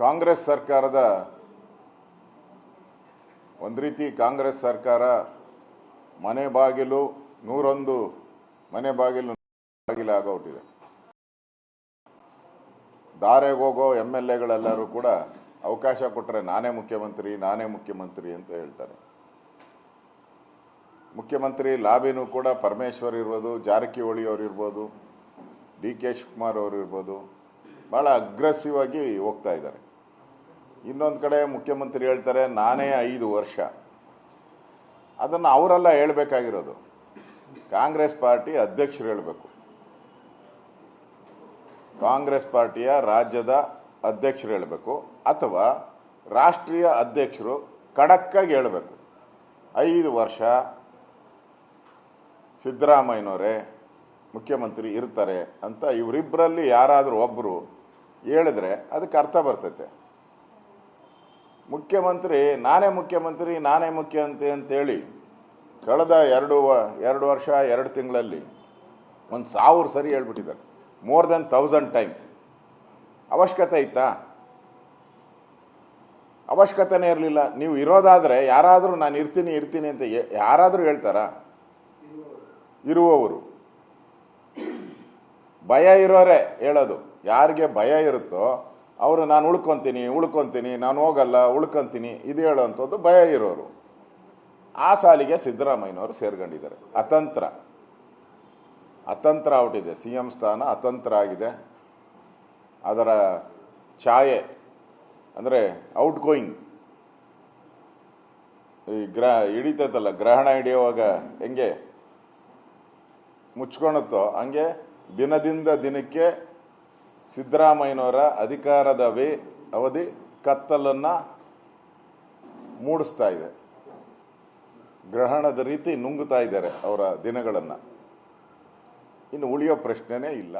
ಕಾಂಗ್ರೆಸ್ ಸರ್ಕಾರದ ಒಂದು ರೀತಿ ಕಾಂಗ್ರೆಸ್ ಸರ್ಕಾರ ಮನೆ ಬಾಗಿಲು, ನೂರೊಂದು ಮನೆ ಬಾಗಿಲು ಬಾಗಿಲು ಆಗೋಗ್ಬಿಟ್ಟಿದೆ. ದಾರೆಗೆ ಹೋಗೋ ಎಂ ಎಲ್ ಎಗಳೆಲ್ಲರೂ ಕೂಡ ಅವಕಾಶ ಕೊಟ್ಟರೆ ನಾನೇ ಮುಖ್ಯಮಂತ್ರಿ ನಾನೇ ಮುಖ್ಯಮಂತ್ರಿ ಅಂತ ಹೇಳ್ತಾರೆ. ಮುಖ್ಯಮಂತ್ರಿ ಲಾಬಿನೂ ಕೂಡ ಪರಮೇಶ್ವರ್ ಇರ್ಬೋದು, ಜಾರಕಿಹೊಳಿ ಅವರು ಇರ್ಬೋದು, ಡಿ ಕೆ ಶಿವಕುಮಾರ್ ಅವರು ಇರ್ಬೋದು ಭಾಳ ಅಗ್ರೆಸಿವ್ ಆಗಿ ಹೋಗ್ತಾ ಇದ್ದಾರೆ. ಇನ್ನೊಂದು ಕಡೆ ಮುಖ್ಯಮಂತ್ರಿ ಹೇಳ್ತಾರೆ, ನಾನೇ ಐದು ವರ್ಷ. ಅದನ್ನು ಅವರೆಲ್ಲ ಹೇಳಬೇಕಾಗಿರೋದು. ಕಾಂಗ್ರೆಸ್ ಪಾರ್ಟಿ ಅಧ್ಯಕ್ಷರು ಹೇಳಬೇಕು. ಕಾಂಗ್ರೆಸ್ ಪಾರ್ಟಿಯ ರಾಜ್ಯದ ಅಧ್ಯಕ್ಷರು ಹೇಳಬೇಕು. ಅಥವಾ ರಾಷ್ಟ್ರೀಯ ಅಧ್ಯಕ್ಷರು ಖಡಕ್ಕಾಗಿ ಹೇಳಬೇಕು. ಐದು ವರ್ಷ ಸಿದ್ದರಾಮಯ್ಯನವರೇ ಮುಖ್ಯಮಂತ್ರಿ ಇರ್ತಾರೆ ಅಂತ ಇವರಿಬ್ಬರಲ್ಲಿ ಯಾರಾದರೂ ಒಬ್ಬರು ಹೇಳಿದ್ರೆ ಅದಕ್ಕೆ ಅರ್ಥ ಬರ್ತೈತೆ. ಮುಖ್ಯಮಂತ್ರಿ, ನಾನೇ ಮುಖ್ಯಮಂತ್ರಿ ನಾನೇ ಮುಖ್ಯಮಂತ್ರಿ ಅಂತೇಳಿ ಕಳೆದ ಎರಡು ಎರಡು ವರ್ಷ, ಎರಡು ತಿಂಗಳಲ್ಲಿ ಒಂದು ಸಾವಿರ ಸರಿ ಹೇಳ್ಬಿಟ್ಟಿದ್ದಾರೆ. ಮೋರ್ ದೆನ್ ತೌಸಂಡ್ ಟೈಮ್ ಅವಶ್ಯಕತೆ ಇತ್ತಾ ಅವಶ್ಯಕತೆನೇ ಇರಲಿಲ್ಲ. ನೀವು ಇರೋದಾದರೆ ಯಾರಾದರೂ ನಾನು ಇರ್ತೀನಿ ಇರ್ತೀನಿ ಅಂತ ಯಾರಾದರೂ ಹೇಳ್ತಾರಾ? ಇರುವವರು. ಭಯ ಇರೋರೆ ಹೇಳೋದು. ಯಾರಿಗೆ ಭಯ ಇರುತ್ತೋ ಅವರು, ನಾನು ಉಳ್ಕೊತೀನಿ ಉಳ್ಕೊತೀನಿ, ನಾನು ಹೋಗಲ್ಲ, ಉಳ್ಕೊಂತೀನಿ, ಇದು ಹೇಳೋವಂಥದ್ದು ಭಯ ಇರೋರು. ಆ ಸಾಲಿಗೆ ಸಿದ್ದರಾಮಯ್ಯನವರು ಸೇರ್ಕೊಂಡಿದ್ದಾರೆ. ಅತಂತ್ರ. ಅತಂತ್ರ ಔಟಿದೆ ಸಿ ಎಂ ಸ್ಥಾನ ಅತಂತ್ರ ಆಗಿದೆ. ಅದರ ಛಾಯೆ, ಅಂದರೆ ಔಟ್ ಗೋಯಿಂಗ್ ಈ ಗ್ರಹ ಹಿಡಿತೈತಲ್ಲ ಗ್ರಹಣ ಹಿಡಿಯುವಾಗ ಹೆಂಗೆ ಮುಚ್ಕೊಳುತ್ತೋ ಹಂಗೆ ದಿನದಿಂದ ದಿನಕ್ಕೆ ಸಿದ್ದರಾಮಯ್ಯನವರ ಅಧಿಕಾರದ ವೇ, ಅವಧಿ ಕತ್ತಲನ್ನು ಮೂಡಿಸ್ತಾ ಇದೆ. ಗ್ರಹಣದ ರೀತಿ ನುಂಗುತ್ತಾ ಇದ್ದಾರೆ ಅವರ ದಿನಗಳನ್ನು. ಇನ್ನು ಉಳಿಯೋ ಪ್ರಶ್ನೆನೇ ಇಲ್ಲ.